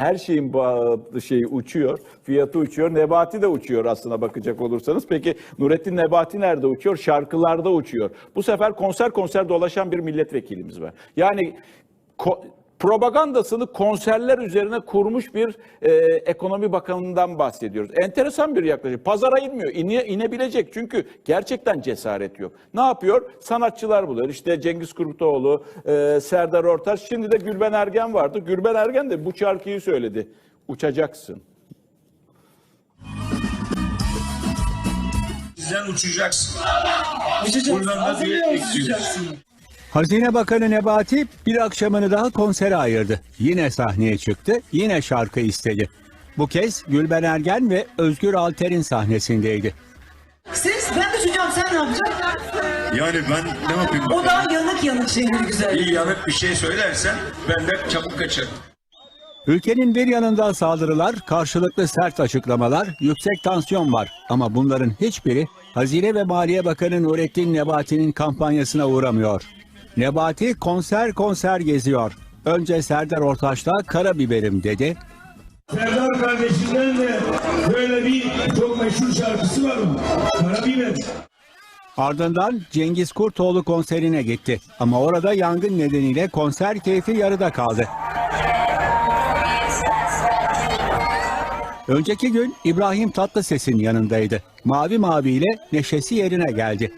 her şeyin şeyi uçuyor, fiyatı uçuyor. Nebati de uçuyor aslına bakacak olursanız. Peki Nurettin Nebati nerede uçuyor? Şarkılarda uçuyor. Bu sefer konser konser dolaşan bir milletvekilimiz var. Yani ko- propagandasını konserler üzerine kurmuş bir e, ekonomi bakanından bahsediyoruz. Enteresan bir yaklaşım. Pazara inmiyor. İne, inebilecek çünkü gerçekten cesaret yok. Ne yapıyor? Sanatçılar buluyor. İşte Cengiz Kurtoğlu, e, Serdar Ortaç, şimdi de Gülben Ergen vardı. Gülben Ergen de bu şarkıyı söyledi. Uçacaksın. Bizden uçacaksın. Buradan da düet bekliyoruz. Hazine Bakanı Nebati bir akşamını daha konsere ayırdı. Yine sahneye çıktı, yine şarkı istedi. Bu kez Gülben Ergen ve Özgür Alter'in sahnesindeydi. Siz ben düşeceğim sen ne yapacaksın? Yani ben ne yapayım O bakalım? da yanık yanık şeyleri güzel. Bir yanık bir şey söylersen ben de çabuk kaçarım. Ülkenin bir yanında saldırılar, karşılıklı sert açıklamalar, yüksek tansiyon var. Ama bunların hiçbiri Hazine ve Maliye Bakanı Nurettin Nebati'nin kampanyasına uğramıyor. Nebati konser konser geziyor. Önce Serdar Ortaç'ta karabiberim dedi. Serdar kardeşinden de böyle bir çok meşhur şarkısı var onun. Karabiber. Ardından Cengiz Kurtoğlu konserine gitti. Ama orada yangın nedeniyle konser keyfi yarıda kaldı. Önceki gün İbrahim Tatlıses'in yanındaydı. Mavi Mavi ile neşesi yerine geldi.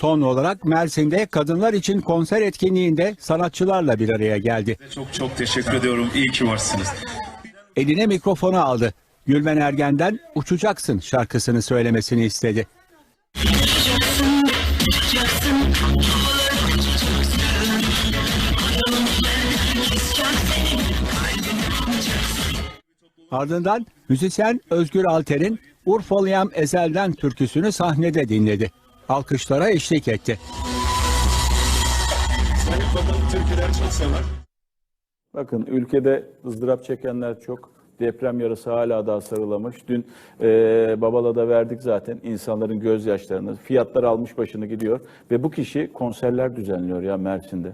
Son olarak Mersin'de kadınlar için konser etkinliğinde sanatçılarla bir araya geldi. Çok çok teşekkür ediyorum. İyi ki varsınız. Eline mikrofonu aldı. Gülben Ergen'den Uçacaksın şarkısını söylemesini istedi. Ardından müzisyen Özgür Alter'in Urfalı'yam Ezel'den türküsünü sahnede dinledi. Alkışlara eşlik etti. Bakın ülkede ızdırap çekenler çok. Deprem yarısı hala daha sarılamış. Dün e, Babala'da verdik zaten insanların gözyaşlarını. Fiyatlar almış başını gidiyor. Ve bu kişi konserler düzenliyor ya Mersin'de.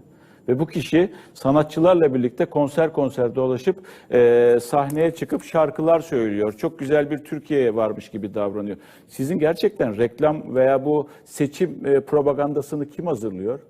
Ve bu kişi sanatçılarla birlikte konser konser dolaşıp e, sahneye çıkıp şarkılar söylüyor. Çok güzel bir Türkiye'ye varmış gibi davranıyor. Sizin gerçekten reklam veya bu seçim e, propagandasını kim hazırlıyor?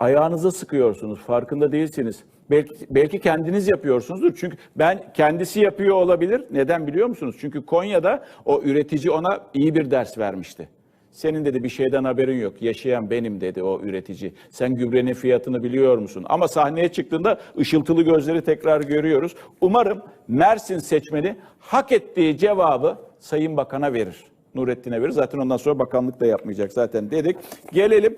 ayağınıza sıkıyorsunuz. Farkında değilsiniz. Belki, belki kendiniz yapıyorsunuzdur. Çünkü ben kendisi yapıyor olabilir. Neden biliyor musunuz? Çünkü Konya'da o üretici ona iyi bir ders vermişti. Senin dedi bir şeyden haberin yok. Yaşayan benim dedi o üretici. Sen gübrenin fiyatını biliyor musun? Ama sahneye çıktığında ışıltılı gözleri tekrar görüyoruz. Umarım Mersin seçmeni hak ettiği cevabı Sayın Bakan'a verir. Nurettin'e verir. Zaten ondan sonra bakanlık da yapmayacak zaten dedik. Gelelim